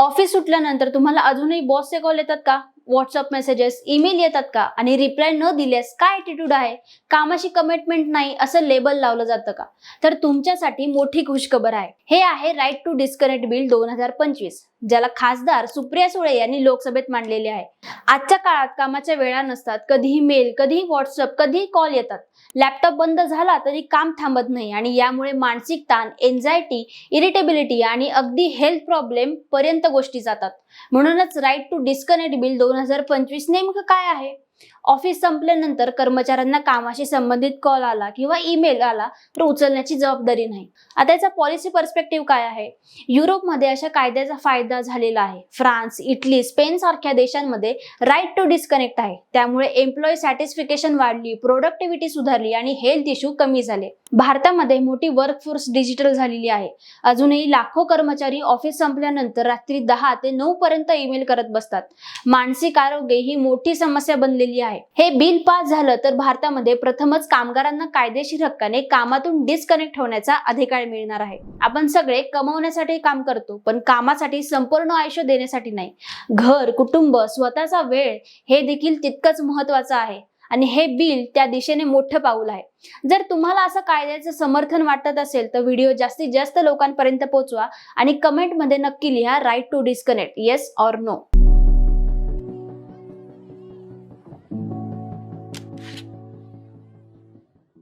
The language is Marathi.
ऑफिस सुटल्यानंतर तुम्हाला अजूनही बॉसचे कॉल येतात का? व्हॉट्सअप मेसेजेस ईमेल येतात का? आणि रिप्लाय न दिल्यास काय ॲटिट्यूड आहे? कामाशी कमिटमेंट नाही असं लेबल लावलं जातं का? तर तुमच्यासाठी मोठी खुशखबर आहे. हे आहे राईट टू डिस्कनेक्ट बिल दोन हजार पंचवीस ज्याला खासदार सुप्रिया सुळे यांनी लोकसभेत मांडलेले आहे. आजच्या काळात कामाच्या वेळा नसतात. कधीही मेल कधीही व्हॉट्सअप कधीही कॉल येतात. लॅपटॉप बंद झाला तरी काम थांबत नाही आणि यामुळे मानसिक ताण एन्झायटी इरिटेबिलिटी आणि अगदी हेल्थ प्रॉब्लेम पर्यंत गोष्टी जातात. म्हणूनच राईट टू डिस्कनेक्ट बिल दोन हजार पंचवीस नेमकं काय आहे? ऑफिस संपल्यानंतर कर्मचाऱ्यांना कामाशी संबंधित कॉल आला किंवा ईमेल आला तर उचलण्याची जबाबदारी नाही. आता याचा पॉलिसी पर्स्पेक्टिव्ह काय आहे? युरोपमध्ये अशा कायद्याचा फायदा झालेला आहे. फ्रान्स इटली स्पेन सारख्या देशांमध्ये राईट टू डिस्कनेक्ट आहे. त्यामुळे एम्प्लॉई सॅटिस्फिकेशन वाढली प्रोडक्टिव्हिटी सुधारली आणि हेल्थ इश्यू कमी झाले. भारतामध्ये मोठी वर्कफोर्स डिजिटल झालेली आहे. अजूनही लाखो कर्मचारी ऑफिस संपल्यानंतर रात्री दहा ते नऊ पर्यंत ईमेल करत बसतात. मानसिक आरोग्य ही मोठी समस्या बनलेली आहे. हे बिल पास झालं तर भारतामध्ये प्रथमच कामगारांना कायदेशीर हक्काने कामातून डिस्कनेक्ट होण्याचा अधिकार मिळणार आहे. आपण सगळे कमवण्यासाठी काम करतो पण कामासाठी संपूर्ण आयुष्य देण्यासाठी नाही. घर कुटुंब स्वतःचा वेळ हे देखील तितकंच महत्वाचं आहे. आणि हे बिल त्या दिशेने मोठं पाऊल आहे. जर तुम्हाला असं कायद्याचं समर्थन वाटत असेल तर व्हिडिओ जास्तीत जास्त लोकांपर्यंत पोहोचवा आणि कमेंटमध्ये नक्की लिहा right to disconnect yes or no